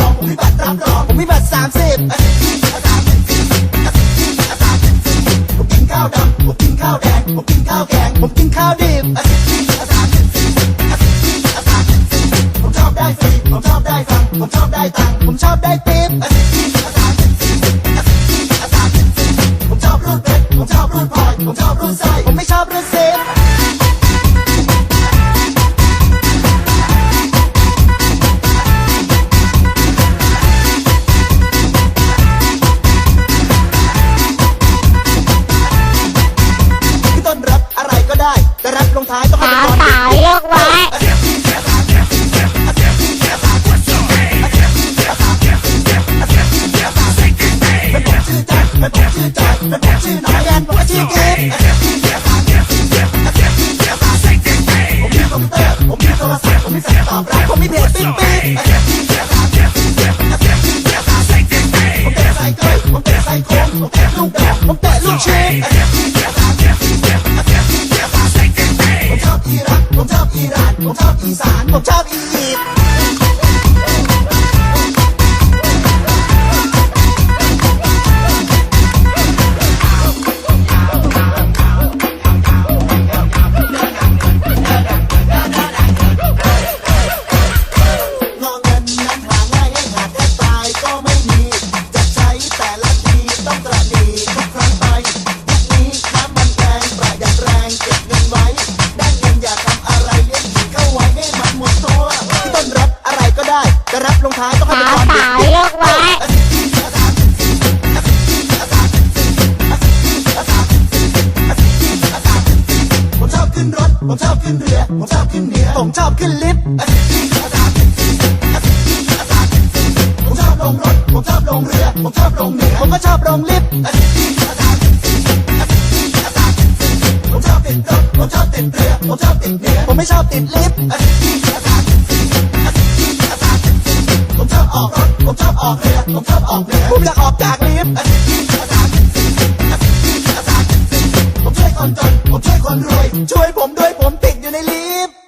รองผมมีบัตรรับรองผมมีบัตรสามสิบอาสาอาสาผมกินข้าวดำผมกินข้าวแดงผมกินข้าวแกงผมกินข้าวดิบอาสาอาสาผมชอบได้ฟรีผมชอบได้ฟังผมชอบได้ตังผมชอบได้ติ๊บอาสาผมชอบรูดเพชรผมชอบรูดพลอยผมชอบรูดไส้ผมไม่ชอบรูดเซ ผ ผมชอบลงเรือ ผมชอบลงเหนือผมก็ชอบลงลิฟต์อาทิตย์ที่งอาจารย์อาจารย์ผมชอบติดรถผมชอบติดเรือผมชอบติดเหนือผมไม่ชอบติดลิฟต์อาทิตย์ที่อาจารย์ผมชอบออกรถผมชอบออกเรือผมชอบออกเหนือผมอยากออกจากลิฟต์อาทิตย์ที่อาจารย์ผมช่วยคนจนผมช่วยคนรวย ช่วยผมด้วยผมติดอยู่ในลิฟต์